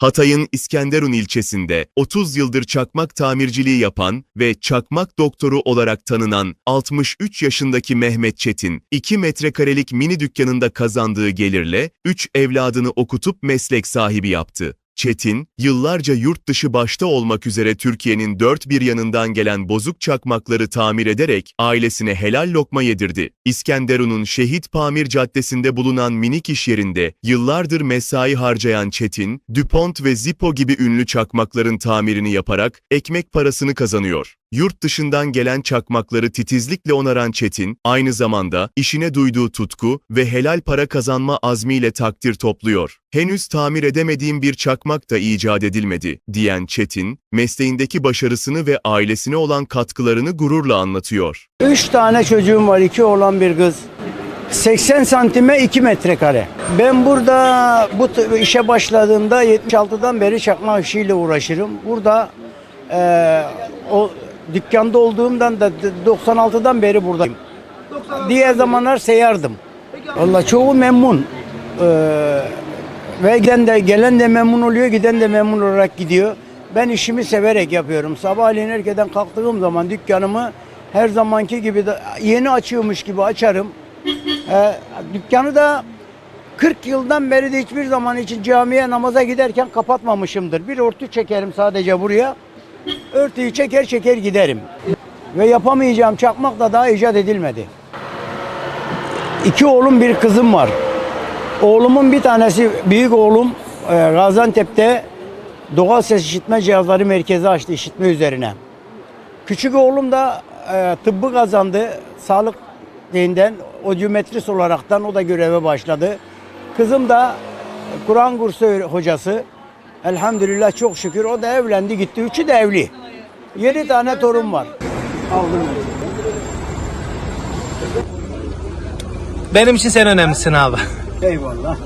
Hatay'ın İskenderun ilçesinde 30 yıldır çakmak tamirciliği yapan ve çakmak doktoru olarak tanınan 63 yaşındaki Mehmet Çetin, 2 metrekarelik mini dükkanında kazandığı gelirle 3 evladını okutup meslek sahibi yaptı. Çetin, yıllarca yurt dışı başta olmak üzere Türkiye'nin dört bir yanından gelen bozuk çakmakları tamir ederek ailesine helal lokma yedirdi. İskenderun'un Şehit Pamir Caddesi'nde bulunan minik iş yerinde yıllardır mesai harcayan Çetin, DuPont ve Zippo gibi ünlü çakmakların tamirini yaparak ekmek parasını kazanıyor. Yurt dışından gelen çakmakları titizlikle onaran Çetin, aynı zamanda işine duyduğu tutku ve helal para kazanma azmiyle takdir topluyor. Henüz tamir edemediğim bir çakmak da icat edilmedi, diyen Çetin, mesleğindeki başarısını ve ailesine olan katkılarını gururla anlatıyor. Üç tane çocuğum var, iki oğlan bir kız. 80 santime 2 metrekare. Ben burada bu işe başladığımda 76'dan beri çakma işiyle uğraşırım. Burada eee, o dükkanda olduğumdan da d- 96'dan beri buradayım. Diğer zamanlar seyardım. Valla çoğu memnun. Eee, ve giden de, gelen de memnun oluyor, giden de memnun olarak gidiyor. Ben işimi severek yapıyorum. Sabahleyin erkenden kalktığım zaman dükkanımı her zamanki gibi de yeni açıyormuş gibi açarım. Ee, dükkanı da 40 yıldan beri de hiçbir zaman için camiye namaza giderken kapatmamışımdır. Bir örtü çekerim sadece buraya. Örtüyü çeker çeker giderim. Ve yapamayacağım çakmak da daha icat edilmedi. İki oğlum bir kızım var. Oğlumun bir tanesi büyük oğlum e, Gaziantep'te doğal ses işitme cihazları merkezi açtı işitme üzerine. Küçük oğlum da e, tıbbı kazandı. Sağlık şeyinden odyometrist olaraktan o da göreve başladı. Kızım da Kur'an kursu hocası. Elhamdülillah çok şükür o da evlendi gitti. Üçü de evli. Yedi tane torun var. Aldım Benim için sen önemlisin abi. Eyvallah.